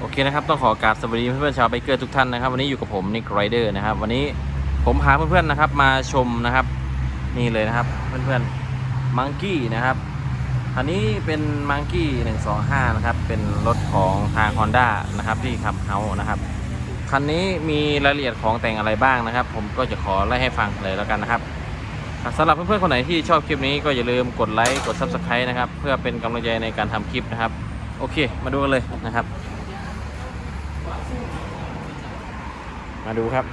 โอเคนะครับ ต้องขอกราบสวัสดีเพื่อนๆชาวไบเกอร์ทุกท่านนะครับ วันนี้อยู่กับผมนิกไรเดอร์นะครับ วันนี้ผมพาเพื่อนๆนะครับ มาชมนะครับ นี่เลยนะครับ เพื่อนๆมังกี้นะครับอันนี้เป็นมังกี้125 นะครับ เป็นรถของทาง Honda นะครับ ที่ขับเฮานะครับ คันนี้มีรายละเอียดของแต่งอะไรบ้างนะครับ ผมก็จะขอไล่ให้ฟังเลยแล้วกันนะครับสำหรับเพื่อนๆคนไหนที่ชอบคลิปนี้ก็อย่าลืมกดไลค์กด Subscribe นะครับ เพื่อเป็นกำลังใจในการทำคลิปนะครับ โอเค มาดูกันเลยนะครับ มาดูครับ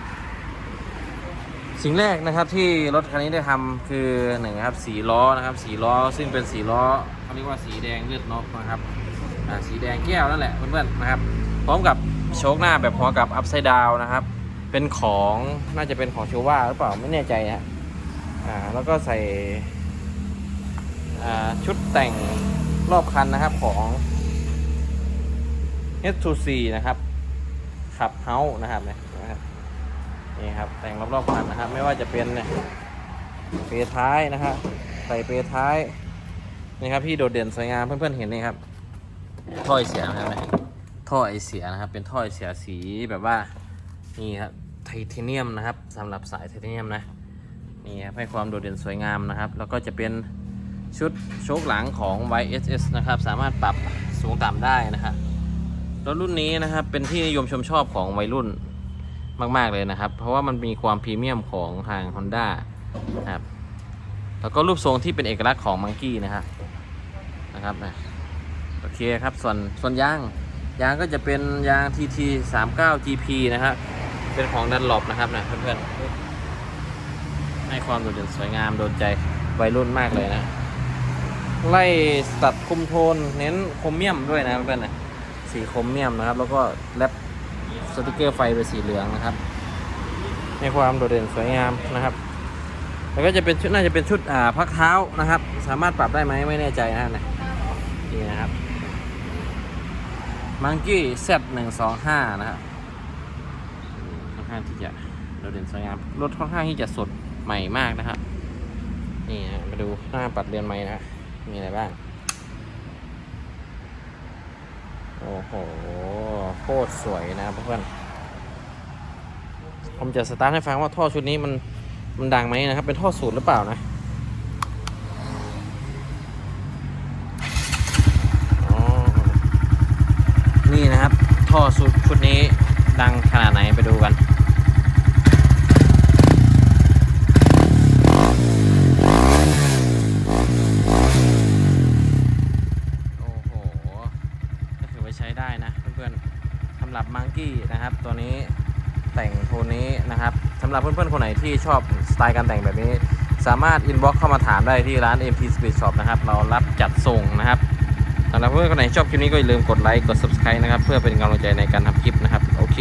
สิ่งแรกนะครับที่รถคันนี้ได้ทำคือหนึ่งครับสีล้อนะครับสีล้อซึ่งเป็นสีล้อเขาเรียกว่าสีแดงเลือดนกนะครับสีแดงแก้วนั่นแหละเพื่อนๆนะครับ พร้อมกับโชคหน้าแบบพร้อมกับอัพไซด์ดาวนะครับ เป็นของน่าจะเป็นของโชว่าหรือเปล่าไม่แน่ใจฮะอ่าแล้วก็ใส่ชุดแต่งรอบคันนะครับของ S2C นะครับขับเฮานะครับเนี่ย นี่ครับแต่งรอบๆคันนะครับ ไม่ว่าจะเป็นเนี่ยเปรท้ายนะครับใส่เปรท้ายนี่ครับพี่โดดเด่นสวยงามเพื่อนๆเห็นนี่ครับท่อไอเสียนะครับเนี่ยท่อไอเสียนะครับ เป็นท่อไอเสียสีแบบว่านี่ครับไทเทเนียมนะครับสำหรับสายไทเทเนียมนะนี่ครับให้ความโดดเด่นสวยงามนะครับ แล้วก็จะเป็นชุดโชคหลังของ YSS นะครับ สามารถปรับสูงต่ำได้นะครับรถรุ่นนี้นะครับเป็นที่นิยมชมชอบของวัยรุ่น มาก ๆ เลยนะครับ เพราะว่ามันมีความพรีเมียมของทาง Honda นะครับแล้วก็รูปทรงที่เป็นเอกลักษณ์ของมังกี้นะครับนะครับนะโอเคครับส่วนส่วนยางยางก็จะเป็นยาง TT 39 GP นะครับเป็นของดันหลบนะครับนะเพื่อนๆให้ความโดดเด่นสวยงามโดนใจวัยรุ่นมากเลยนะ ไล่ตัดคุมโทนเน้นโครเมียมด้วยนะเพื่อนๆนะสีโครเมียมนะครับ แล้วก็แรป สติกเกอร์ไฟเป็นสีเหลืองนะครับให้ความโดดเด่นสวยงามนะครับ แล้วก็จะเป็นชุดน่าจะเป็นชุดอ่าพักเท้านะครับ สามารถปรับได้ไหมไม่แน่ใจนะครับนะนี่นะครับมังกี้เซตหนึ่งสองห้านะครับค่อนข้างที่จะโดดเด่นสวยงามรถค่อนข้างที่จะสดใหม่มากนะครับนี่นะมาดูหน้าปัดเรือนไม้นะมีอะไรบ้าง โอ้โห โคตรสวยนะเพื่อนผมจะสตาร์ทให้ฟังว่าท่อชุดนี้มันมันดังไหมนะครับ เป็นท่อสูตรหรือเปล่านะอ๋อนี่นะครับ ท่อสูตรชุดนี้ดังขนาดไหนไปดูกันโอ้โหก็ถือว่าใช้ได้นะเพื่อนๆำหรับมังกี้นะครับ ตัวนี้แต่งโทนนี้นะครับสำหรับเพื่อนๆคนไหนที่ชอบสไตล์การแต่งแบบนี้ สามารถอินบ็อกเข้ามาถามได้ที่ร้าน MP Speed Shop นะครับ เรารับจัดส่งนะครับสำหรับเพื่อนๆคนไหนชอบคลิปนี้ก็อย่าลืมกดไลค์กด Subscribe นะครับ เพื่อเป็นกำลังใจในการทำคลิปนะครับ โอเค